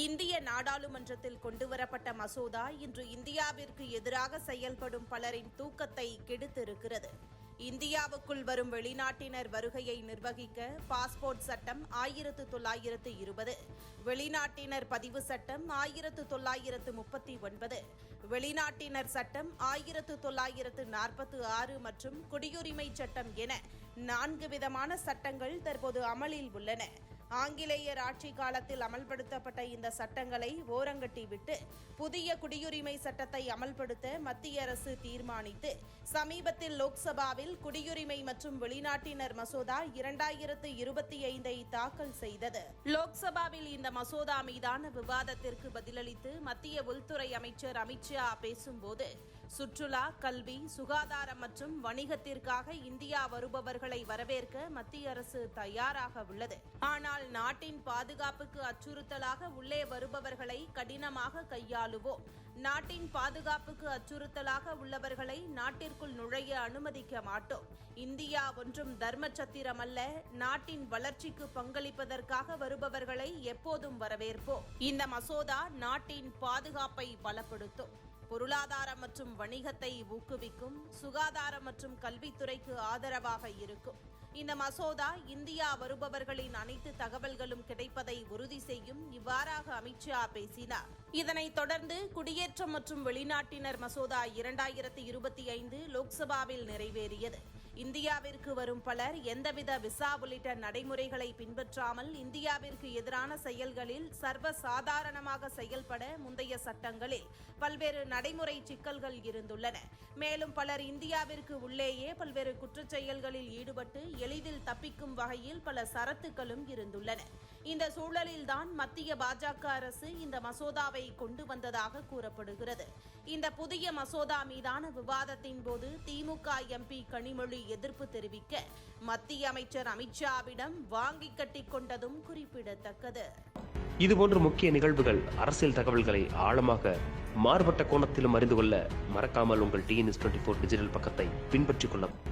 இந்திய நாடாளுமன்றத்தில் கொண்டுவரப்பட்ட மசோதா இன்று இந்தியாவிற்கு எதிராக செயல்படும் பலரின் தூக்கத்தை கெடுத்திருக்கிறது. இந்தியாவுக்குள் வரும் வெளிநாட்டினர் வருகையை நிர்வகிக்க பாஸ்போர்ட் சட்டம் ஆயிரத்து தொள்ளாயிரத்து இருபது வெளிநாட்டினர் பதிவு சட்டம் ஆயிரத்து தொள்ளாயிரத்து முப்பத்தி ஒன்பது வெளிநாட்டினர் சட்டம் ஆயிரத்து தொள்ளாயிரத்து நாற்பத்து ஆறு மற்றும் குடியுரிமை சட்டம் என நான்கு விதமான சட்டங்கள் தற்போது அமலில் உள்ளன. ஆங்கிலேயர் ஆட்சி காலத்தில் அமல்படுத்தப்பட்ட இந்த சட்டங்களை ஓரங்கட்டிவிட்டு புதிய குடியுரிமை சட்டத்தை அமல்படுத்த மத்திய அரசு தீர்மானித்து சமீபத்தில் லோக்சபாவில் குடியுரிமை மற்றும் வெளிநாட்டினர் மசோதா இரண்டாயிரத்து இருபத்தி ஐந்தை தாக்கல் செய்தது. லோக்சபாவில் இந்த மசோதா மீதான விவாதத்திற்கு பதிலளித்து மத்திய உள்துறை அமைச்சர் அமித்ஷா பேசும்போது சுற்றுலா கல்வி சுகாதாரம் மற்றும் வணிகத்திற்காக இந்தியா வருபவர்களை வரவேற்க மத்திய அரசு தயாராக உள்ளது. ஆனால் நாட்டின் பாதுகாப்புக்கு அச்சுறுத்தலாக உள்ளே வருபவர்களை கடினமாக கையாளுவோம். நாட்டின் பாதுகாப்புக்கு அச்சுறுத்தலாக உள்ளவர்களை நாட்டிற்குள் நுழைய அனுமதிக்க மாட்டோம். இந்தியா ஒன்றும் தர்ம சத்திரம் அல்ல நாட்டின் வளர்ச்சிக்கு பங்களிப்பதற்காக வருபவர்களை எப்போதும் வரவேற்போம். இந்த மசோதா நாட்டின் பாதுகாப்பை பலப்படுத்தும். பொருளாதாரம் மற்றும் வணிகத்தை ஊக்குவிக்கும் சுகாதாரம் மற்றும் கல்வித்துறைக்கு ஆதரவாக இருக்கும். இந்த மசோதா இந்தியா வருபவர்களின் அனைத்து தகவல்களும் கிடைப்பதை உறுதி செய்யும் இவ்வாறாக அமித்ஷா பேசினார். இதனைத் தொடர்ந்து குடியேற்றம் மற்றும் வெளிநாட்டினர் மசோதா இரண்டாயிரத்தி இருபத்தி ஐந்து லோக்சபாவில் நிறைவேறியது. இந்தியாவிற்கு வரும் பலர் எந்தவித விசா உள்ளிட்ட நடைமுறைகளை பின்பற்றாமல் இந்தியாவிற்கு எதிரான செயல்களில் சர்வ சாதாரணமாக செயல்பட முந்தைய சட்டங்களில் பல்வேறு நடைமுறை சிக்கல்கள் இருந்துள்ளன. மேலும் பலர் இந்தியாவிற்கு உள்ளேயே பல்வேறு குற்றச்செயல்களில் ஈடுபட்டு எளிதில் தப்பிக்கும் வகையில் பல சரத்துக்களும் இருந்துள்ளன. இந்த சூழலில்தான் மத்திய பாஜக அரசு இந்த மசோதாவை கொண்டு வந்ததாக கூறப்படுகிறது. இந்த புதிய மசோதா மீதான விவாதத்தின் போது திமுக எம்பி கனிமொழி எதிர்ப்பு தெரிவிக்க மத்திய அமைச்சர் அமித்ஷாவிடம் வாங்கி கட்டி கொண்டதும் குறிப்பிடத்தக்கது. இதுபோன்ற முக்கிய நிகழ்வுகள் அரசியல் தகவல்களை ஆழமாக மாறுபட்ட கோணத்திலும் அறிந்து கொள்ள மறக்காமல் உங்கள் டிஎன்எஸ் டுவெண்ட்டி ஃபோர் டிஜிட்டல் பக்கத்தை பின்பற்றிக் கொள்ளவும்.